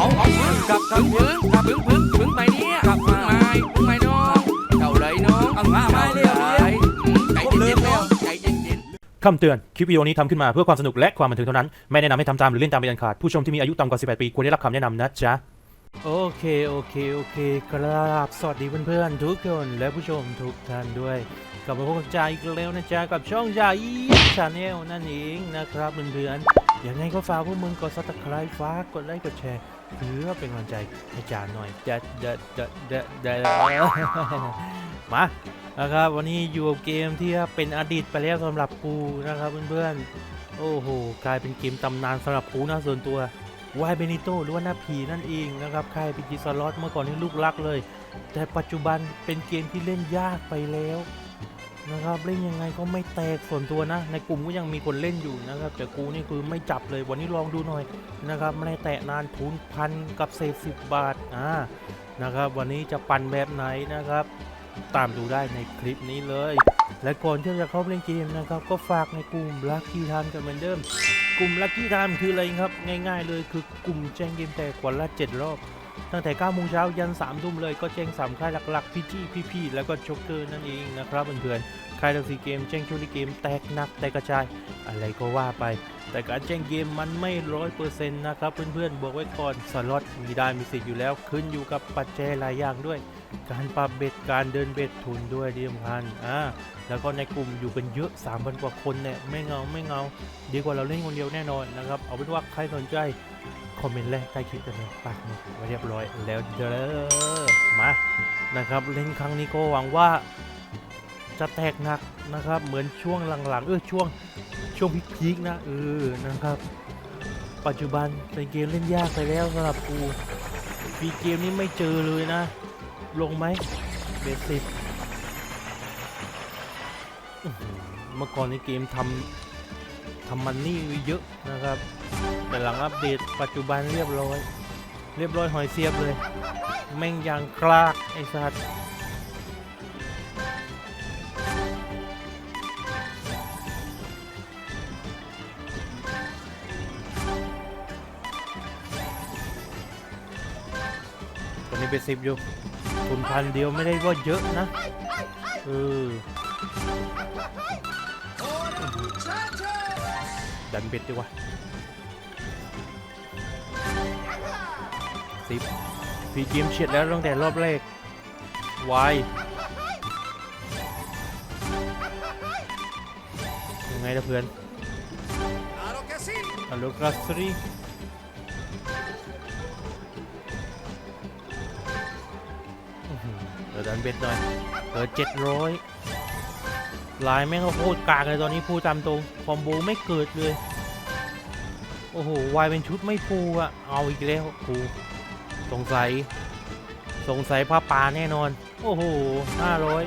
เอาเอาพึ่งกลับกลับพึ่งกลับพึ่งพึ่งพึ่งไปเนี่ยกลับพึ่งไม้พึ่งไม้น้องเจ้าเลยน้องเอามาไม้เร็วเลยใจเย็นๆแล้วใจเย็นๆคำเตือน คลิปวิดีโอนี้ทำขึ้นมาเพื่อความสนุกและความบันเทิงเท่านั้น ไม่แนะนำให้ทำตามหรือเล่นตามเป็นอันขาด ผู้ชมที่มีอายุต่ำกว่า 18 ปีควรได้รับคำแนะนำนะจ๊ะโอเค โอเค โอเคครับสวัสดีเพื่อนๆทุกคนและผู้ชมทุกท่านด้วย กลับมาพบกับจ่าอีกแล้วนะจ๊ะกับช่องจ่าอีชาแนลนั่นเองนะครับเพื่อนๆ ยังไงก็ฝากพวกมึงกดซับสไครต์ฝากกดไลค์กดแชร์เพื่อเป็นกำลังใจให้จ่าหน่อยจะจะจะจะจะมานะครับวันนี้อยู่กับเกมที่เป็นอดีตไปแล้วสำหรับกูนะครับเพื่อนๆโอ้โหกลายเป็นเกมตำนานสำหรับกูนะส่วนตัววายเบนิโตหรือว่าหน้าผีนั่นเองนะครับค่ายพีจีสลอตเมื่อก่อนนี่ลูกรักเลย แต่ปัจจุบันเป็นเกมที่เล่นยากไปแล้ว นะครับเล่นยังไงก็ไม่แตกส่วนตัวนะ ในกลุ่มก็ยังมีคนเล่นอยู่นะครับแต่กูนี่คือไม่จับเลยวันนี้ลองดูหน่อยนะครับไม่ได้แตะนานทุนพันกับเศษสิบบาทอ่านะครับวันนี้จะปั่นแบบไหนนะครับ ตามดูได้ในคลิปนี้เลย และก่อนที่จะเข้าไปเล่นเกมนะครับ ก็ฝากในกลุ่มลัคกี้ทามกันเหมือนเดิม กลุ่มลัคกี้ทามคืออะไรครับ ง่าย ๆ เลยคือกลุ่มแจ้งเกมแต่กวันละ 7 รอบ ตั้งแต่9โมงเช้ายัน3ทุ่มเลยก็แจ้ง3ค่ายหลักๆพี่จี้พี่ๆแล้วก็ช็อกเกอร์นั่นเองนะครับเพื่อนๆค่ายทั้งสี่เกมแจ้งช่วงเกมแตกหนักแตกกระจาย อะไรก็ว่าไป แต่การแจ้งเกมมันไม่ร้อยเปอร์เซ็นต์นะครับเพื่อนๆบอกไว้ก่อนสล็อตมีได้มีสิทธิ์อยู่แล้ว ขึ้นอยู่กับปัจจัยหลายอย่างด้วย การปรับเบ็ดการเดินเบ็ดทุนด้วยที่สำคัญอ่าแล้วก็ในกลุ่มอยู่กันเยอะ3,000กว่าคนเนี่ยไม่เงาไม่เงา ดีกว่าเราเล่นคนเดียวแน่นอนนะครับเอาเป็นว่าใครสนใจ คอมเมนต์แรกใต้คลิปกันเลยปักมุดไว้เรียบร้อยแล้วเด้อมานะครับเล่นครั้งนี้ก็หวังว่าจะแตกหนักนะครับ เหมือนช่วงหลังๆเออช่วงช่วงพีคๆนะเออนะครับ ปัจจุบันเป็นเกมเล่นยากไปแล้วสำหรับกูปีเกมนี้ไม่เจอเลยนะ ลงไหมเบสิกเมื่อก่อนในเกมทำทำมันนี่เยอะนะครับ แต่หลังอัปเดตปัจจุบันเรียบร้อย เรียบร้อยหอยเสียบเลย แม่งยางคลากไอ้สัตว์ตอนนี้เป็นสิบอยู่ทุนพันเดียวไม่ได้ว่าเยอะนะ เออดันเบ็ดดีกว่า สิบฟีเกมเฉียดแล้วตั้งแต่รอบแรกวายยังไงล่ะเพื่อนฮัลโลกาสรีอื้อหือเดี๋ยวดันเบ็ดหน่อยเหลือเจ็ดร้อยลายแม่งก็โคตรกากเลยตอนนี้พูดตามตรงคอมโบไม่เกิดเลย โอ้โห วายเป็นชุดไม่พูอะเอาอีกแล้วกู สงสัย สงสัยผ้าป่าแน่นอน โอ้โหห้าร้อย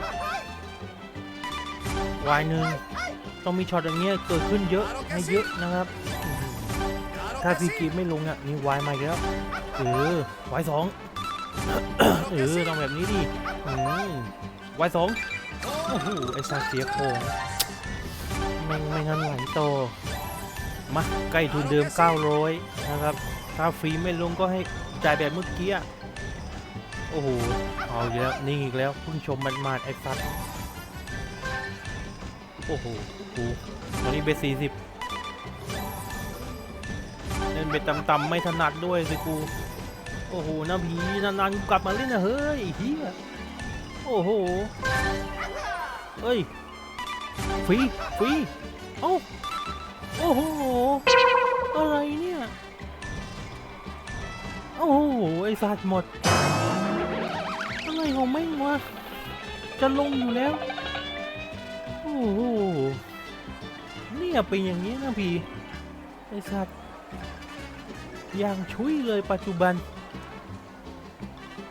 วายหนึ่งต้องมีช็อตอย่างเงี้ยเกิดขึ้นเยอะให้เยอะนะครับอื้อหือถ้าพีกีไม่ลงอะนี่วายมาอีกแล้วเออวายสองเออต้องแบบนี้ดิอืมวายสองโอ้โหไอ้ซาเสียโคงแม่ไม่งั้นไหลโตมาใกล้ทุนเดิม 900 นะครับ ถ้าฟรีไม่ลงก็ให้ จ่ายแบบเมื่อกี้โอ้โหเอาอีกแล้วนิ่อีกแล้วพิ่งชมมันมาดๆไอ้ฟัดโอ้โหกูวันนี้เบสสี่สิบเล่นเบ็ดต่ำๆไม่ถนัดด้วยสิกูโอ้โหน้าผีนานๆกูกลับมาเล่นนะเฮ้ยเฮียโอ้โหเอ้ยฟรีฟรีเอ้าโอ้โหอะไรเนี่ย โอ้โหไอ้สัตว์หมดอะไรของแม่งวะจะลงอยู่แล้ว โอ้โหเนี่ยเป็นอย่างนี้นะพี่ไอ้สัตว์อย่างชุยเลยปัจจุบัน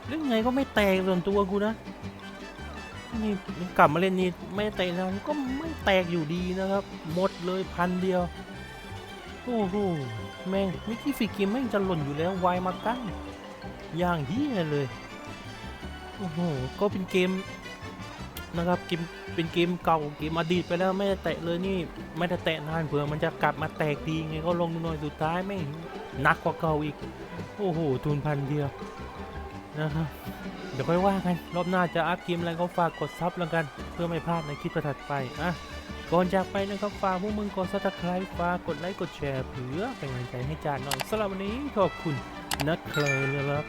เรื่องไงก็ไม่แตกส่วนตัวกูนะนี่กลับมาเล่นนี่ไม่แตกแล้วก็ไม่แตกอยู่ดีนะครับ หมดเลยพันเดียว โอ้โห แม่งมิกกี้ฟิกิมแม่งจะหล่นอยู่แล้ววายมาตั้งอย่างเฮียเลย โอ้โห ก็เป็นเกมนะครับเกมเป็นเกมเก่าเกมอดีตไปแล้วไม่ได้แตะเลยนี่ไม่ได้แตะนานเผื่อมันจะกลับมาแตกดีไงก็ลงดูหน่อยสุดท้ายไม่งหนักกว่าเก่าอีก โอ้โหทุนพันเดียวนะครับเดี๋ยวค่อยว่ากัน รอบหน้าจะอัพเกมอะไรก็ฝากกดซับแล้วกัน เพื่อไม่พลาดในคลิปถัดไปอะ ก่อนจากไปนะครับฝากพวกมึงกดซับสไครต์ฝากกดไลค์กดแชร์เพื่อเป็นกำลังใจให้จานหน่อยสำหรับวันนี้ขอบคุณนะครับ